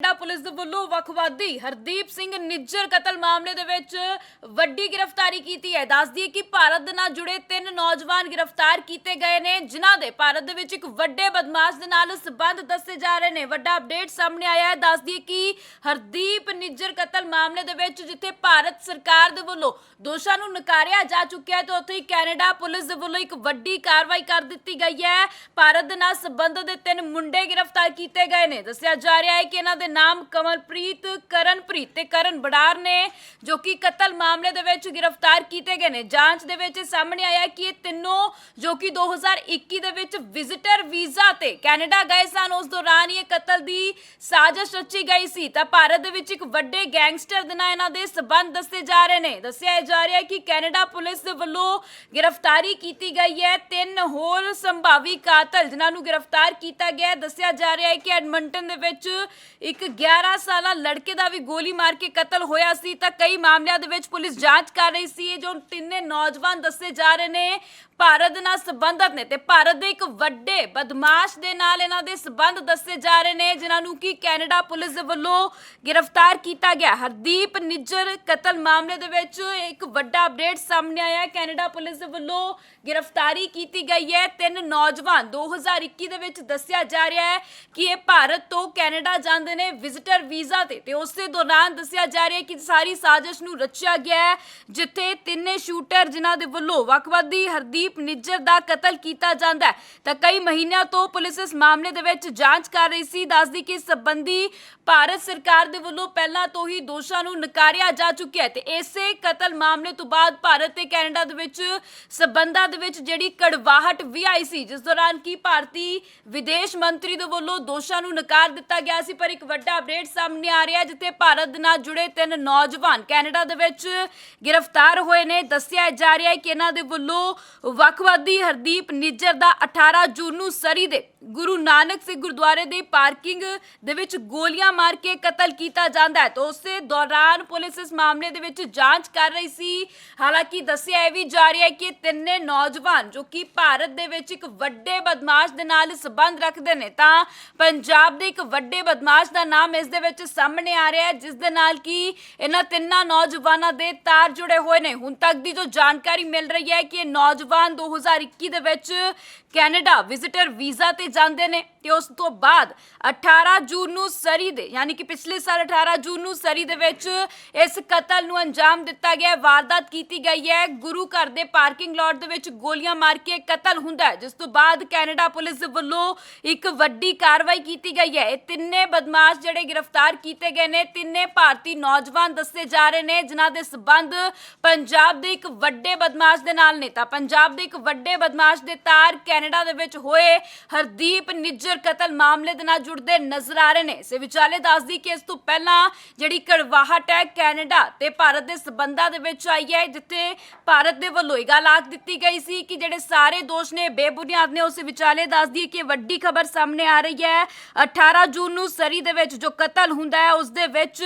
Canada police ਦੇ ਵੱਲੋਂ ਵੱਖਵਾਦੀ ਹਰਦੀਪ ਸਿੰਘ ਨਿੱਜਰ ਕਤਲ ਮਾਮਲੇ ਦੇ ਵਿੱਚ ਵੱਡੀ ਗ੍ਰਿਫਤਾਰੀ ਕੀਤੀ ਹੈ। ਦੱਸ ਦਈਏ ਕਿ ਭਾਰਤ ਦੇ ਨਾਲ ਜੁੜੇ ਤਿੰਨ ਨੌਜਵਾਨ ਗ੍ਰਿਫਤਾਰ ਕੀਤੇ ਗਏ ਨੇ, ਜਿਨ੍ਹਾਂ ਦੇ ਭਾਰਤ ਦੇ ਵਿੱਚ ਇੱਕ ਵੱਡੇ ਬਦਮਾਸ਼ ਦੇ ਨਾਲ ਸਬੰਧ ਦੱਸੇ ਜਾ ਰਹੇ ਨੇ। ਵੱਡਾ ਅਪਡੇਟ ਸਾਹਮਣੇ ਆਇਆ ਹੈ। ਦੱਸ ਦਈਏ ਕਿ ਹਰਦੀਪ ਨਿੱਜਰ ਕਤਲ ਮਾਮਲੇ ਦੇ ਵਿੱਚ ਜਿੱਥੇ ਭਾਰਤ ਸਰਕਾਰ ਦੇ ਵੱਲੋਂ ਦੋਸ਼ਾਂ ਨੂੰ ਨਕਾਰਿਆ ਜਾ ਚੁੱਕਿਆ ਹੈ, ਤੇ ਉੱਥੇ ਹੀ ਕੈਨੇਡਾ ਪੁਲਿਸ ਦੇ ਵੱਲੋਂ ਇੱਕ ਵੱਡੀ ਕਾਰਵਾਈ ਕਰ ਦਿੱਤੀ ਗਈ ਹੈ। ਭਾਰਤ ਦੇ ਨਾਲ ਸੰਬੰਧ ਦੇ ਤਿੰਨ ਮੁੰਡੇ ਗ੍ਰਿਫਤਾਰ ਕੀਤੇ ਗਏ ਨੇ। ਦੱਸਿਆ ਜਾ ਰਿਹਾ ਹੈ ਕਿ ਇਹਨਾਂ ਦੇ ਨਾਮ ਕਮਲਪ੍ਰੀਤ, ਕਰਨਪ੍ਰੀਤ ਤੇ ਕਰਨ ਬੜਾਰ ਨੇ, ਜੋ ਕਿ ਕਤਲ ਮਾਮਲੇ ਦੇ ਵਿੱਚ ਗ੍ਰਿਫਤਾਰ ਕੀਤੇ ਗਏ ਨੇ। ਜਾਂਚ ਦੇ ਵਿੱਚ ਸਾਹਮਣੇ ਆਇਆ ਕਿ ਇਹ ਤਿੰਨੋਂ, ਜੋ ਕਿ 2021 ਦੇ ਵਿੱਚ ਵਿਜ਼ਿਟਰ ਵੀਜ਼ਾ ਤੇ ਕੈਨੇਡਾ ਗਏ ਸਨ, ਉਸ ਦੌਰਾਨ ਇਹ ਕਤਲ ਦੀ ਸਾਜ਼ਿਸ਼ ਰਚੀ ਗਈ ਸੀ। ਤਾਂ ਭਾਰਤ ਦੇ ਵਿੱਚ ਇੱਕ ਵੱਡੇ ਗੈਂਗਸਟਰ ਦੇ ਨਾਲ ਇਹਨਾਂ ਦੇ ਸਬੰਧ ਦੱਸੇ ਜਾ ਰਹੇ ਨੇ। ਦੱਸਿਆ ਜਾ ਰਿਹਾ ਹੈ ਕਿ ਕੈਨੇਡਾ ਪੁਲਿਸ ਦੇ ਵੱਲੋਂ ਗ੍ਰਿਫਤਾਰੀ ਕੀਤੀ ਗਈ ਹੈ। ਤਿੰਨ ਹੋਰ ਸੰਭਾਵੀ ਕਾਤਲ ਜਿਨ੍ਹਾਂ ਨੂੰ ਗ੍ਰਿਫਤਾਰ ਕੀਤਾ ਗਿਆ ਦੱਸਿਆ ਜਾ ਰਿਹਾ ਹੈ ਕਿ ਐਡਮੰਟਨ ਦੇ ਵਿੱਚ ਇੱਕ 11 ਸਾਲਾ ਲੜਕੇ ਦਾ ਵੀ ਗੋਲੀ ਮਾਰ ਕੇ ਕਤਲ ਹੋਇਆ ਸੀ ਤਾਂ ਕਈ ਮਾਮਲਿਆਂ ਦੇ ਵਿੱਚ ਪੁਲਿਸ ਜਾਂਚ ਕਰ ਰਹੀ ਸੀ। ਇਹ ਜੋ ਤਿੰਨੇ ਨੌਜਵਾਨ ਦੱਸੇ ਜਾ ਰਹੇ ਨੇ ਭਾਰਤ ਦੇ ਨਾਲ ਸੰਬੰਧਤ ਨੇ ਤੇ ਭਾਰਤ ਦੇ ਇੱਕ ਵੱਡੇ ਬਦਮਾਸ਼ ਦੇ ਨਾਲ ਇਹਨਾਂ ਦੇ ਸੰਬੰਧ ਦੱਸੇ ਜਾ ਰਹੇ ਨੇ, ਜਿਨ੍ਹਾਂ ਨੂੰ ਕਿ ਕੈਨੇਡਾ ਪੁਲਿਸ ਦੇ ਵੱਲੋਂ ਗ੍ਰਿਫਤਾਰ ਕੀਤਾ ਗਿਆ। ਹਰਦੀਪ ਨਿੱਜਰ, ਕਤਲ ਮਾਮਲੇ ਦੇ ਵਿੱਚ ਇੱਕ ਵੱਡਾ ਅਪਡੇਟ ਸਾਹਮਣੇ ਆਇਆ। ਹੈ ਕੈਨੇਡਾ ਪੁਲਿਸ ਦੇ ਵੱਲੋਂ ਗ੍ਰਿਫਤਾਰੀ ਕੀਤੀ ਗਈ ਹੈ। ਤਿੰਨ ਨੌਜਵਾਨ 2021 ਦੇ ਵਿੱਚ ਦੱਸਿਆ ਜਾ ਰਿਹਾ ਹੈ ਕਿ ਇਹ ਭਾਰਤ ਤੋਂ ਕੈਨੇਡਾ ਜਾਂਦੇ ਨੇ ਵਿਜ਼ਿਟਰ ਵੀਜ਼ਾ ਤੇ ਤੇ ਉਸੇ ਦੌਰਾਨ ਦੱਸਿਆ ਜਾ ਰਿਹਾ ਹੈ ਕਿ ਸਾਰੀ ਸਾਜ਼ਿਸ਼ ਨੂੰ ਰਚਿਆ ਗਿਆ ਹੈ, ਜਿੱਥੇ ਤਿੰਨੇ ਸ਼ੂਟਰ ਜਿਨ੍ਹਾਂ ਦੇ ਵੱਲੋਂ ਵਕਵਾਦੀ ਹਰਦੀਪ ਨਿੱਜਰ ਦਾ ਕਤਲ ਕੀਤਾ ਜਾਂਦਾ ਹੈ। ਤਾਂ ਕਈ ਮਹੀਨਿਆਂ ਤੋਂ ਪੁਲਿਸ ਇਸ ਮਾਮਲੇ ਦੇ ਵਿੱਚ ਜਾਂਚ ਕਰ ਰਹੀ ਸੀ। ਦੱਸਦੀ ਕਿ ਇਸ ਸੰਬੰਧੀ ਭਾਰਤ ਸਰਕਾਰ ਦੇ ਵੱਲੋਂ ਪਹਿਲਾਂ ਤੋਂ ਹੀ ਦੋਸ਼ਾਂ ਨੂੰ ਨਕਾਰਿਆ ਜਾ ਚੁੱਕਿਆ ਹੈ ਤੇ ਇਸੇ ਕਤਲ ਮਾਮਲੇ ਤੋਂ ਬਾਅਦ ਭਾਰਤ ਤੇ ਕੈਨੇਡਾ ਦੇ ਵਿੱਚ ਸਬੰਧਾਂ ਦੇ ਵਿੱਚ ਜਿਹੜੀ ਕੜਵਾਹਟ ਵੀ ਆਈ ਸੀ, ਜਿਸ ਦੌਰਾਨ ਕੀ ਭਾਰਤੀ ਵਿਦੇਸ਼ ਮੰਤਰੀ ਦੇ ਵੱਲੋਂ ਦੋਸ਼ਾਂ ਨੂੰ ਨਕਾਰ ਦਿੱਤਾ ਗਿਆ ਸੀ, ਪਰ ਇੱਕ ਵੱਡਾ ਅਪਡੇਟ ਸਾਹਮਣੇ ਆ ਰਿਹਾ ਜਿੱਥੇ ਭਾਰਤ ਦੇ ਨਾਲ ਜੁੜੇ ਤਿੰਨ ਨੌਜਵਾਨ ਕੈਨੇਡਾ ਦੇ ਵਿੱਚ ਗ੍ਰਿਫਤਾਰ ਹੋਏ ਨੇ। ਦੱਸਿਆ ਜਾ ਰਿਹਾ ਹੈ ਕਿ ਇਹਨਾਂ ਦੇ ਵੱਲੋਂ ਵੱਖਵਾਦੀ ਹਰਦੀਪ ਨਿੱਜਰ ਦਾ 18 ਜੂਨ ਨੂੰ ਸਰੀ ਦੇ ਗੁਰੂ ਨਾਨਕ ਸਿੰਘ ਗੁਰਦੁਆਰੇ ਦੇ ਪਾਰਕਿੰਗ ਦੇ ਵਿੱਚ ਗੋਲੀਆਂ ਮਾਰ ਕੇ ਕਤਲ ਕੀਤਾ ਜਾਂਦਾ ਹੈ। ਤਾਂ ਉਸੇ ਦੌਰਾਨ ਪੁਲਿਸ ਇਸ ਮਾਮਲੇ ਦੇ ਵਿੱਚ ਜਾਂਚ ਕਰ ਰਹੀ ਸੀ। ਹਾਲਾਂਕਿ ਦੱਸਿਆ ਇਹ ਵੀ ਜਾ ਰਿਹਾ ਹੈ ਕਿ ਤਿੰਨੇ ਨੌਜਵਾਨ ਜੋ ਕਿ ਭਾਰਤ ਦੇ ਵਿੱਚ ਇੱਕ ਵੱਡੇ ਬਦਮਾਸ਼ ਦੇ ਨਾਲ ਸੰਬੰਧ ਰੱਖਦੇ ਨੇ, ਤਾਂ ਪੰਜਾਬ ਦੇ ਇੱਕ ਵੱਡੇ ਬਦਮਾਸ਼ ਦਾ ਨਾਮ ਇਸ ਦੇ ਵਿੱਚ ਸਾਹਮਣੇ ਆ ਰਿਹਾ ਹੈ, ਜਿਸ ਦੇ ਨਾਲ ਕਿ ਇਹਨਾਂ ਤਿੰਨਾਂ ਨੌਜਵਾਨਾਂ ਦੇ ਤਾਰ ਜੁੜੇ ਹੋਏ ਨੇ। ਹੁਣ ਤੱਕ ਦੀ ਜੋ ਜਾਣਕਾਰੀ ਮਿਲ ਰਹੀ ਹੈ ਕਿ ਇਹ ਨੌਜਵਾਨ 2021 ਦੇ ਵਿੱਚ ਕੈਨੇਡਾ ਵਿਜ਼ਿਟਰ ਵੀਜ਼ਾ ਤੇ ਜਾਂਦੇ ਨੇ ਤੇ ਉਸ ਤੋਂ ਬਾਅਦ 18 ਜੂਨ ਨੂੰ ਸਰੀ ਦੇ, ਯਾਨੀ ਕਿ ਪਿਛਲੇ ਸਾਲ 18 ਜੂਨ ਨੂੰ ਸਰੀ ਦੇ ਵਿੱਚ ਇਸ ਕਤਲ ਨੂੰ ਅੰਜਾਮ ਦਿੱਤਾ ਗਿਆ ਹੈ ਵਾਰਦਾਤ ਕੀਤੀ ਗਈ ਹੈ। ਗੁਰੂ ਘਰ ਦੇ ਪਾਰਕਿੰਗ ਲਾਟ ਦੇ ਵਿੱਚ ਗੋਲੀਆਂ ਮਾਰ ਕੇ ਕਤਲ ਹੁੰਦਾ ਜਿਸ ਤੋਂ ਬਾਅਦ ਕੈਨੇਡਾ ਪੁਲਿਸ ਵੱਲੋਂ ਇੱਕ ਵੱਡੀ ਕਾਰਵਾਈ ਕੀਤੀ ਗਈ ਹੈ। ਇਹ ਤਿੰਨੇ ਬਦਮਾਸ਼ ਜਿਹੜੇ ਗ੍ਰਿਫਤਾਰ ਕੀਤੇ ਗਏ ਨੇ, ਤਿੰਨੇ ਭਾਰਤੀ ਨੌਜਵਾਨ ਦੱਸੇ ਜਾ ਰਹੇ ਨੇ, ਜਿਨ੍ਹਾਂ ਦੇ ਸਬੰਧ ਪੰਜਾਬ ਦੇ ਇੱਕ ਵੱਡੇ ਬਦਮਾਸ਼ ਦੇ ਨਾਲ ਨੇ। ਤਾਂ ਪੰਜਾਬ ਦੇ ਇੱਕ ਵੱਡੇ ਬਦਮਾਸ਼ ਦੇ ਤਾਰ ਕੈਨੇਡਾ ਦੇ ਵਿੱਚ ਹੋਏ ਹਰਦੀਪ ਨਿੱਜਰ ਕਤਲ ਮਾਮਲੇ ਦੇ ਨਾਲ ਜੁੜਦੇ ਨਜ਼ਰ ਆ ਰਹੇ ਨੇ। ਇਸੇ ਵਿਚਾਲੇ ਦੱਸਦੀ ਕਿ ਇਸ ਤੋਂ ਪਹਿਲਾਂ ਜਿਹੜੀ ਕੜਵਾਹਟ ਹੈ ਕੈਨੇਡਾ ਤੇ ਭਾਰਤ ਦੇ ਸਬੰਧਾਂ ਦੇ ਵਿੱਚ ਆਈ ਹੈ, ਜਿੱਥੇ ਭਾਰਤ ਦੇ ਵੱਲੋਂ ਇਹ ਗੱਲ ਆਖ ਦਿੱਤੀ ਗਈ ਸੀ ਕਿ ਜਿਹੜੇ ਸਾਰੇ ਦੋਸ਼ ਨੇ ਬੇਬੁਨਿਆਦ ਨੇ ਉਸ ਵਿਚਾਲੇ ਦੱਸਦੀ ਕਿ ਵੱਡੀ ਖਬਰ ਸਾਹਮਣੇ ਆ ਰਹੀ ਹੈ। 18 ਜੂਨ ਨੂੰ ਸਰੀ ਦੇ ਵਿੱਚ ਜੋ ਕਤਲ ਹੁੰਦਾ ਹੈ, ਉਸ ਦੇ ਵਿੱਚ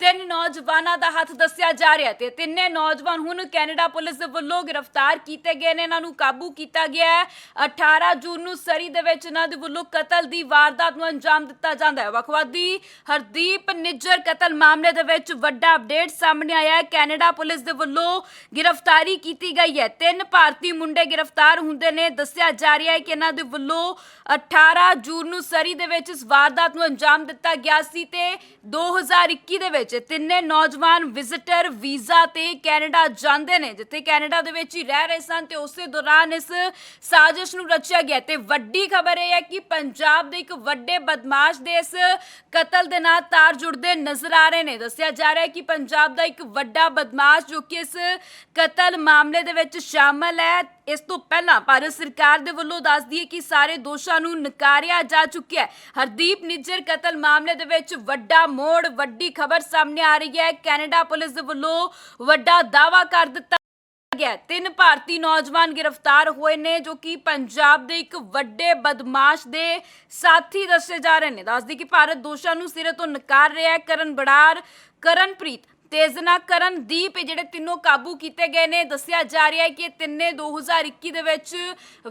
ਤਿੰਨ ਨੌਜਵਾਨਾਂ ਦਾ ਹੱਥ ਦੱਸਿਆ ਜਾ ਰਿਹਾ ਤੇ ਤਿੰਨੇ ਨੌਜਵਾਨ ਹੁਣ ਕੈਨੇਡਾ ਪੁਲਿਸ ਦੇ ਵੱਲੋਂ ਗ੍ਰਿਫਤਾਰ ਕੀਤੇ ਗਏ ਨੇ। ਇਹਨਾਂ ਨੂੰ ਕਾਬੂ ਕੀਤਾ ਗਿਆ ਹੈ। 18 ਜੂਨ ਨੂੰ ਸਰੀ ਦੇ ਵਿੱਚ ਇਹਨਾਂ ਦੇ ਵੱਲੋਂ ਕਤਲ ਦੀ ਵਾਰਦਾਤ ਨੂੰ ਅੰਜਾਮ ਦਿੱਤਾ ਜਾਂਦਾ ਹੈ। ਵਖਵਾਦੀ ਹਰਦੀਪ ਨਿੱਜਰ ਕਤਲ ਮਾਮਲੇ ਦੇ ਵਿੱਚ ਵੱਡਾ ਅਪਡੇਟ ਸਾਹਮਣੇ ਆਇਆ ਹੈ। ਕੈਨੇਡਾ ਪੁਲਿਸ ਦੇ ਵੱਲੋਂ ਗ੍ਰਿਫਤਾਰੀ ਕੀਤੀ ਗਈ ਹੈ। ਤਿੰਨ ਭਾਰਤੀ ਮੁੰਡੇ ਗ੍ਰਿਫਤਾਰ ਹੁੰਦੇ ਨੇ। ਦੱਸਿਆ ਜਾ ਰਿਹਾ ਹੈ ਕਿ ਇਹਨਾਂ ਦੇ ਵੱਲੋਂ 18 ਜੂਨ ਨੂੰ ਸਰੀ ਦੇ ਵਿੱਚ ਇਸ ਵਾਰਦਾਤ ਨੂੰ ਅੰਜਾਮ ਦਿੱਤਾ ਗਿਆ ਸੀ ਤੇ 2021 ਦੇ ਵਿੱਚ ਤਿੰਨੇ ਨੌਜਵਾਨ ਵਿਜ਼ਿਟਰ ਵੀਜ਼ਾ ਤੇ ਕੈਨੇਡਾ ਜਾਂਦੇ ਨੇ। ਜਿੱਥੇ ਕੈਨੇਡਾ ਦੇ ਵਿੱਚ ਹੀ ਰਹਿ ਰਹੇ ਸਨ ਤੇ ਉਸੇ ਦੌਰਾਨ ਇਸ ਸਾਜ਼ਿਸ਼ ਨੂੰ ਰਚਿਆ ਗਿਆ ਤੇ ਵੱਡੀ ਖਬਰ ਇਹ ਹੈ ਕਿ ਪੰਜਾਬ ਦੇ ਇੱਕ ਵੱਡੇ ਬਦਮਾਸ਼ ਦੇ ਇਸ ਕਤਲ ਦੇ ਨਾਲ ਤਾਰ ਜੁੜਦੇ ਨਜ਼ਰ ਆ ਰਹੇ ਨੇ। ਦੱਸਿਆ ਜਾ ਰਿਹਾ ਹੈ ਕਿ ਪੰਜਾਬ ਦਾ ਇੱਕ ਵੱਡਾ ਬਦਮਾਸ਼ ਜੋ ਕਿ ਇਸ ਕਤਲ ਮਾਮਲੇ ਦੇ ਵਿੱਚ ਸ਼ਾਮਲ ਹੈ, ਇਸ ਤੋਂ ਪਹਿਲਾਂ ਭਾਰਤ ਸਰਕਾਰ ਦੇ ਵੱਲੋਂ ਦੱਸਦੀ ਹੈ ਕਿ ਸਾਰੇ ਦੋਸ਼ਾਂ ਨੂੰ ਨਕਾਰਿਆ ਜਾ ਚੁੱਕਿਆ ਹੈ। ਹਰਦੀਪ ਨਿੱਜਰ ਕਤਲ ਮਾਮਲੇ ਦੇ ਵਿੱਚ ਵੱਡਾ ਮੋੜ, ਵੱਡੀ ਖਬਰ ਸਾਹਮਣੇ ਆ ਰਹੀ ਹੈ। ਕੈਨੇਡਾ ਪੁਲਿਸ ਦੇ ਵੱਲੋਂ ਵੱਡਾ ਦਾਵਾ ਕਰ ਦਿੱਤਾ ਗਿਆ ਤਿੰਨ ਭਾਰਤੀ ਨੌਜਵਾਨ ਗ੍ਰਿਫਤਾਰ ਹੋਏ ਨੇ, ਜੋ ਕਿ ਪੰਜਾਬ ਦੇ ਇੱਕ ਵੱਡੇ ਬਦਮਾਸ਼ ਦੇ ਸਾਥੀ ਦੱਸੇ ਜਾ ਰਹੇ ਨੇ। ਦੱਸਦੀ ਕਿ ਭਾਰਤ ਦੋਸ਼ਾਂ ਨੂੰ ਸਿਰੇ ਤੋਂ ਨਕਾਰ ਰਿਹਾ ਹੈ। ਕਰਨ ਬੜਾਰ ਕਰਨਪ੍ਰੀਤ ਤੇਜ਼ਨਾ ਕਰਨਦੀਪ ਇਹ ਜਿਹੜੇ ਤਿੰਨੋਂ ਕਾਬੂ ਕੀਤੇ ਗਏ ਨੇ, ਦੱਸਿਆ ਜਾ ਰਿਹਾ ਹੈ ਕਿ ਇਹ ਤਿੰਨੇ 2021 ਦੇ ਵਿੱਚ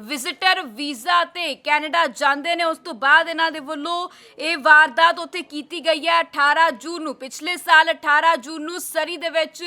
ਵਿਜ਼ਿਟਰ ਵੀਜ਼ਾ ਤੇ ਕੈਨੇਡਾ ਜਾਂਦੇ ਨੇ। ਉਸ ਤੋਂ ਬਾਅਦ ਇਹਨਾਂ ਦੇ ਵੱਲੋਂ ਇਹ ਵਾਰਦਾਤ ਉੱਥੇ ਕੀਤੀ ਗਈ ਹੈ। 18 ਜੂਨ ਨੂੰ, ਪਿਛਲੇ ਸਾਲ 18 ਜੂਨ ਨੂੰ ਸਰੀ ਦੇ ਵਿੱਚ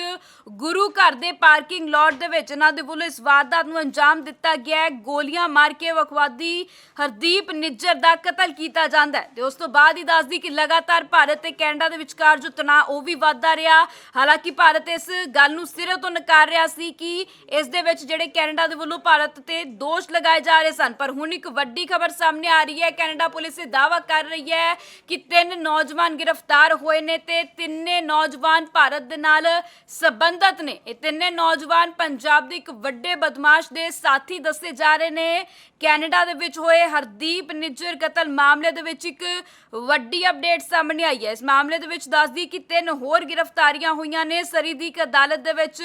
ਗੁਰੂ ਘਰ ਦੇ ਪਾਰਕਿੰਗ ਲਾਟ ਦੇ ਵਿੱਚ ਇਹਨਾਂ ਦੇ ਵੱਲੋਂ ਇਸ ਵਾਰਦਾਤ ਨੂੰ ਅੰਜਾਮ ਦਿੱਤਾ ਗਿਆ ਹੈ। ਗੋਲੀਆਂ ਮਾਰ ਕੇ ਵਕਵਾਦੀ ਹਰਦੀਪ ਨਿੱਜਰ ਦਾ ਕਤਲ ਕੀਤਾ ਜਾਂਦਾ ਹੈ। ਤੇ ਉਸ ਤੋਂ ਬਾਅਦ ਹੀ ਦੱਸਦੀ ਕਿ ਲਗਾਤਾਰ ਭਾਰਤ ਤੇ ਕੈਨੇਡਾ ਦੇ ਵਿਚਕਾਰ ਜੋ ਤਣਾਅ, ਉਹ ਵੀ ਵੱਧਦਾ ਰਿਹਾ। ਹਾਲਾਂਕਿ ਭਾਰਤ ਇਸ ਗੱਲ ਨੂੰ ਸਿਰੇ ਤੋਂ ਨਕਾਰ ਰਿਹਾ ਸੀ ਕਿ ਇਸ ਦੇ ਵਿੱਚ ਜਿਹੜੇ ਕੈਨੇਡਾ ਦੇ ਵੱਲੋਂ ਭਾਰਤ ਤੇ ਦੋਸ਼ ਲਗਾਏ ਜਾ ਰਹੇ ਸਨ। ਪਰ ਹੁਣ ਇੱਕ ਵੱਡੀ ਖਬਰ ਸਾਹਮਣੇ ਆ ਰਹੀ ਹੈ। ਕੈਨੇਡਾ ਪੁਲਿਸ ਇਹ ਦਾਅਵਾ ਕਰ ਰਹੀ ਹੈ ਕਿ ਤਿੰਨ ਨੌਜਵਾਨ ਗ੍ਰਿਫਤਾਰ ਹੋਏ ਨੇ ਤੇ ਤਿੰਨੇ ਨੌਜਵਾਨ ਭਾਰਤ ਦੇ ਨਾਲ ਸੰਬੰਧਤ ਨੇ। ਇਹ ਤਿੰਨੇ ਨੌਜਵਾਨ ਪੰਜਾਬ ਦੇ ਇੱਕ ਵੱਡੇ ਬਦਮਾਸ਼ ਦੇ ਸਾਥੀ ਦੱਸੇ ਜਾ ਰਹੇ ਨੇ। ਕੈਨੇਡਾ ਦੇ ਵਿੱਚ ਹੋਏ ਹਰਦੀਪ ਨਿੱਜਰ ਕਤਲ ਮਾਮਲੇ ਦੇ ਵਿੱਚ ਇੱਕ ਵੱਡੀ ਅਪਡੇਟ ਸਾਹਮਣੇ ਆਈ ਹੈ। ਇਸ ਮਾਮਲੇ ਦੇ ਵਿੱਚ ਦੱਸਦੀ ਕਿ ਤਿੰਨ ਹੋਰ ਗ੍ਰਿਫਤਾਰੀਆਂ ਹੋਈਆਂ ਨੇ। ਸਰੀ ਦੀ ਇੱਕ ਅਦਾਲਤ ਦੇ ਵਿੱਚ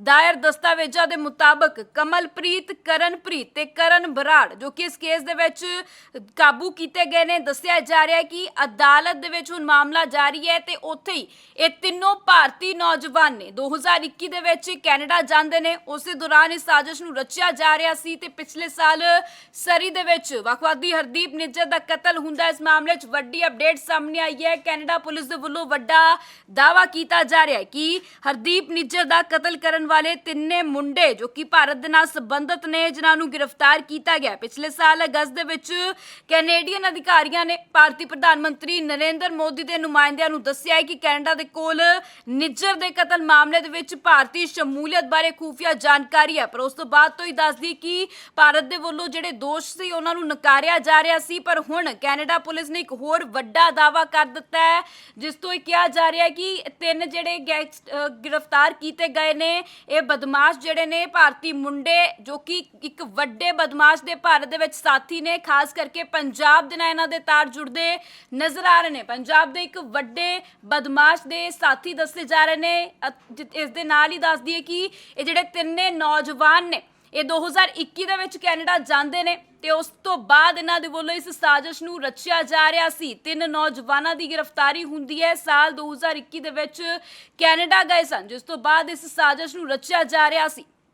ਦਾਇਰ ਦਸਤਾਵੇਜ਼ਾਂ ਦੇ ਮੁਤਾਬਕ ਕਮਲਪ੍ਰੀਤ, ਕਰਨਪ੍ਰੀਤ ਤੇ ਕਰਨ ਬਰਾੜ, ਜੋ ਕਿ ਇਸ ਕੇਸ ਦੇ ਵਿੱਚ ਕਾਬੂ ਕੀਤੇ ਗਏ ਨੇ, ਦੱਸਿਆ ਜਾ ਰਿਹਾ ਹੈ ਕਿ ਅਦਾਲਤ ਦੇ ਵਿੱਚ ਹੁਣ ਮਾਮਲਾ ਜਾਰੀ ਹੈ ਤੇ ਉੱਥੇ ਹੀ ਇਹ ਤਿੰਨੋਂ ਭਾਰਤੀ ਨੌਜਵਾਨ ਨੇ 2021 ਦੇ ਵਿੱਚ ਕੈਨੇਡਾ ਜਾਂਦੇ ਨੇ। ਉਸੇ ਦੌਰਾਨ ਇਸ ਸਾਜ਼ਿਸ਼ ਨੂੰ ਰਚਿਆ ਜਾ ਰਿਹਾ ਸੀ ਤੇ ਪਿਛਲੇ ਸਾਲ ਸਰੀ ਦੇ ਵਿੱਚ ਵਕਵਾਦੀ ਹਰਦੀਪ ਨਿੱਜਰ ਦਾ ਕਤਲ ਹੁੰਦਾ ਇਸ ਮਾਮਲੇ 'ਚ ਵੱਡੀ ਅਪਡੇਟ ਸਾਹਮਣੇ ਆਈ ਹੈ। ਕੈਨੇਡਾ ਪੁਲਿਸ ਦੇ ਵੱਲੋਂ ਵੱਡਾ ਦਾਵਾ ਕੀਤਾ ਜਾ ਰਿਹਾ ਹੈ ਕਿ ਹਰਦੀਪ ਨਿੱਜਰ ਦਾ ਕਤਲ ਕਰਨ ਵਾਲੇ ਤਿੰਨੇ ਮੁੰਡੇ ਜੋ ਕਿ ਭਾਰਤ ਦੇ ਨਾਲ ਸੰਬੰਧਿਤ ਨੇ, ਜਿਨ੍ਹਾਂ ਨੂੰ ਗ੍ਰਿਫਤਾਰ ਕੀਤਾ ਗਿਆ ਪਿਛਲੇ ਸਾਲ ਅਗਸਤ ਦੇ ਵਿੱਚ ਕੈਨੇਡੀਅਨ ਅਧਿਕਾਰੀਆਂ ਨੇ ਭਾਰਤੀ ਪ੍ਰਧਾਨ ਮੰਤਰੀ ਨਰਿੰਦਰ ਮੋਦੀ ਦੇ ਨੁਮਾਇੰਦਿਆਂ ਨੂੰ ਦੱਸਿਆ ਹੈ ਕਿ ਕੈਨੇਡਾ ਦੇ ਕੋਲ ਨਿੱਜਰ ਦੇ ਕਤਲ ਮਾਮਲੇ ਦੇ ਵਿੱਚ ਭਾਰਤੀ ਸ਼ਮੂਲੀਅਤ ਬਾਰੇ ਖੂਫੀਆ ਜਾਣਕਾਰੀ ਹੈ। ਪਰ ਉਸ ਤੋਂ ਬਾਅਦ ਤੋਂ ਹੀ ਦੱਸਦੀ ਕਿ ਭਾਰਤ ਦੇ ਵੱਲੋਂ ਜਿਹੜੇ ਦੋਸ਼ ਸੀ, ਉਹਨਾਂ ਨੂੰ ਨਕਾਰਿਆ ਜਾ ਰਿਹਾ ਸੀ। ਪਰ ਹੁਣ ਕੈਨੇਡਾ ਪੁਲਿਸ ਨੇ ਇੱਕ ਹੋਰ ਵੱਡਾ ਦਾਅਵਾ ਕਰ ਦਿੱਤਾ ਹੈ, ਜਿਸ ਤੋਂ ਇਹ ਕਿਹਾ ਜਾ ਰਿਹਾ ਹੈ ਕਿ ਤਿੰਨ ਜਿਹੜੇ ਗੈਂਗਸਟ- ਗ੍ਰਿਫਤਾਰ ਕੀਤੇ ਗਏ ਨੇ। ਇਹ ਬਦਮਾਸ਼ ਜਿਹੜੇ ਨੇ, ਭਾਰਤੀ ਮੁੰਡੇ ਜੋ ਕਿ ਇੱਕ ਵੱਡੇ ਬਦਮਾਸ਼ ਦੇ ਭਾਰਤ ਦੇ ਵਿੱਚ ਸਾਥੀ ਨੇ, ਖਾਸ ਕਰਕੇ ਪੰਜਾਬ ਦੇ ਨਾਲ ਇਹਨਾਂ ਦੇ ਤਾਰ ਜੁੜਦੇ ਨਜ਼ਰ ਆ ਰਹੇ ਨੇ। ਪੰਜਾਬ ਦੇ ਇੱਕ ਵੱਡੇ ਬਦਮਾਸ਼ ਦੇ ਸਾਥੀ ਦੱਸੇ ਜਾ ਰਹੇ ਨੇ। ਇਸ ਦੇ ਨਾਲ ਹੀ ਦੱਸਦੀ ਹੈ ਕਿ ਇਹ ਜਿਹੜੇ ਤਿੰਨੇ ਨੌਜਵਾਨ ਨੇ, ਇਹ 2021 ਦੇ ਵਿੱਚ ਕੈਨੇਡਾ ਜਾਂਦੇ ਨੇ। ਤੇ ਉਸ ਤੋਂ ਬਾਅਦ ਇਹਨਾਂ ਦੇ ਵੱਲੋਂ ਇਸ ਸਾਜ਼ਿਸ਼ ਨੂੰ ਰਚਿਆ ਜਾ ਰਿਹਾ ਸੀ। ਤਿੰਨ ਨੌਜਵਾਨਾਂ ਦੀ ਗ੍ਰਿਫਤਾਰੀ ਹੁੰਦੀ ਹੈ। ਸਾਲ 2021 ਦੇ ਵਿੱਚ ਕੈਨੇਡਾ ਗਏ ਸਨ, ਜਿਸ ਤੋਂ ਬਾਅਦ ਇਸ ਸਾਜ਼ਿਸ਼ ਨੂੰ ਰਚਿਆ ਜਾ ਰਿਹਾ ਸੀ।